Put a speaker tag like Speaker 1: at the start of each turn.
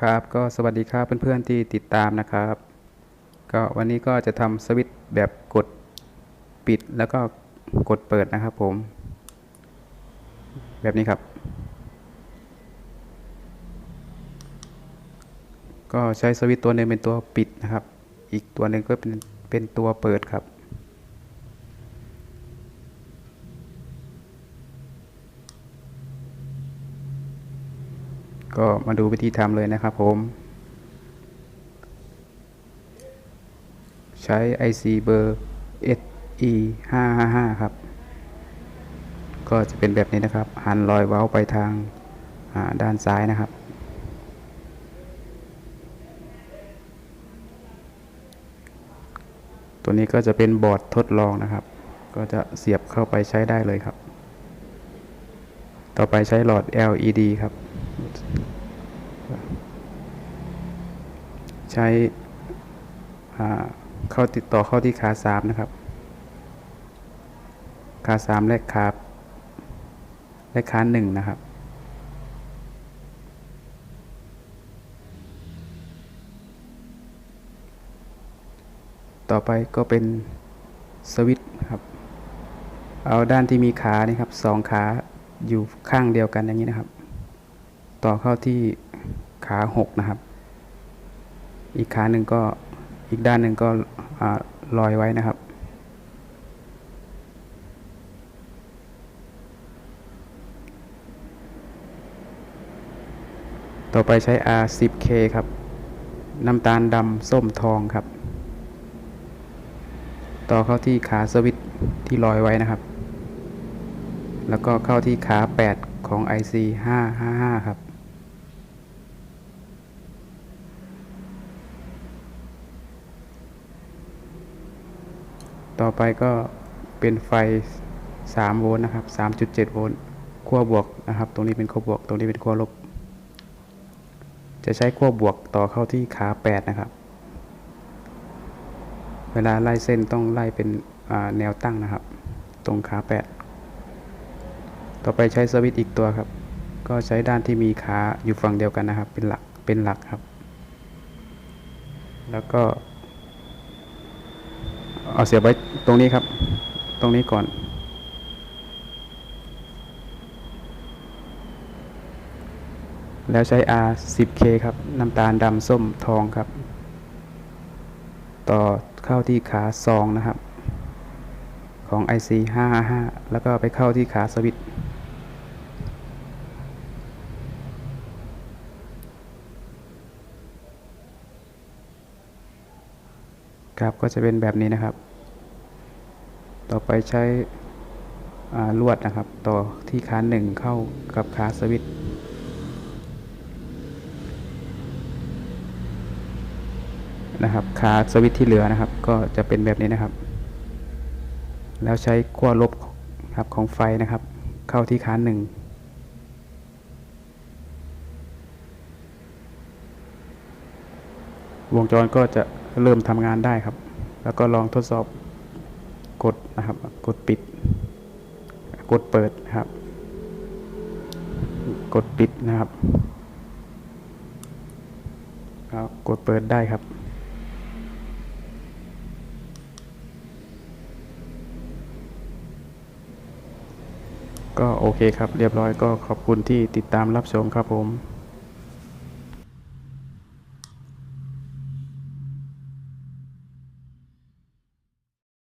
Speaker 1: ครับก็สวัสดีครับเพื่อนๆที่ติดตามนะครับ ก็วันนี้ก็จะทำสวิตช์แบบกดปิดแล้วก็กดเปิดนะครับผม แบบนี้ครับ ก็ใช้สวิตช์ตัวหนึ่งเป็นตัวปิดนะครับ อีกตัวหนึ่งก็เป็นเป็นตัวเปิดครับ ก็มาดูวิธีทำเลยนะครับผม ใช้ IC เบอร์ SE 555ครับ ก็จะเป็นแบบนี้นะครับ หันรอยเว้าไปทางด้านซ้ายนะครับ ตัวนี้ก็จะเป็นบอร์ดทดลองนะครับ ก็จะเสียบเข้าไปใช้ได้เลยครับ ต่อไปใช้หลอด LED ครับ ใช้เข้าติดต่อเข้าที่ขาสามนะครับ ขาสามและขาและขาหนึ่งนะครับ ต่อไปก็เป็นสวิตช์ครับ เอาด้านที่มีขานี่ครับสองขาอยู่ข้างเดียวกันอย่างนี้นะครับ ต่อเข้าที่ขาหกนะครับ อีกขาหนึ่งก็อีกด้านหนึ่งก็ลอยไว้นะครับ ต่อไปใช้ R10K ครับ น้ำตาลดำส้มทองครับ ต่อเข้าที่ขาสวิตช์ที่ลอยไว้นะครับ แล้วก็เข้าที่ขา 8 ของ IC 555 ครับ ต่อไปก็เป็นไฟ 3 โวลต์นะครับ 3.7 โวลต์ขั้วบวกนะครับ ตรงนี้เป็นขั้วบวก ตรงนี้เป็นขั้วลบ จะใช้ขั้วบวกต่อเข้าที่ขา 8 นะครับ เวลาไล่เส้นต้องไล่เป็นแนวตั้งนะครับ ตรงขา 8 ต่อไปใช้สวิตช์อีกตัวครับ ก็ใช้ด้านที่มีขาอยู่ฝั่งเดียวกันนะครับ เป็นหลัก เป็นหลักครับ แล้วก็ เอาเสียบไว้ตรงนี้ครับ ตรงนี้ก่อน แล้วใช้ R 10K ครับ น้ำตาลดำส้มทองครับ ต่อเข้าที่ขาซองนะครับ ของ IC 555แล้วก็ไปเข้าที่ขาสวิตช์ ครับก็จะเป็นแบบนี้นะครับ ต่อไปใช้ลวดนะครับ ต่อที่ขาหนึ่งเข้ากับขาสวิตนะครับขาสวิตที่เหลือนะครับ ก็จะเป็นแบบนี้นะครับ แล้วใช้ขั้วลบครับของไฟนะครับ เข้าที่ขาหนึ่งวงจรก็จะ เริ่มทำงานได้ครับ แล้วก็ลองทดสอบกดนะครับ กดปิด กดเปิดนะครับ กดปิดนะครับกดเปิดได้ครับก็โอเคครับ เรียบร้อยก็ขอบคุณที่ติดตามรับชมครับผม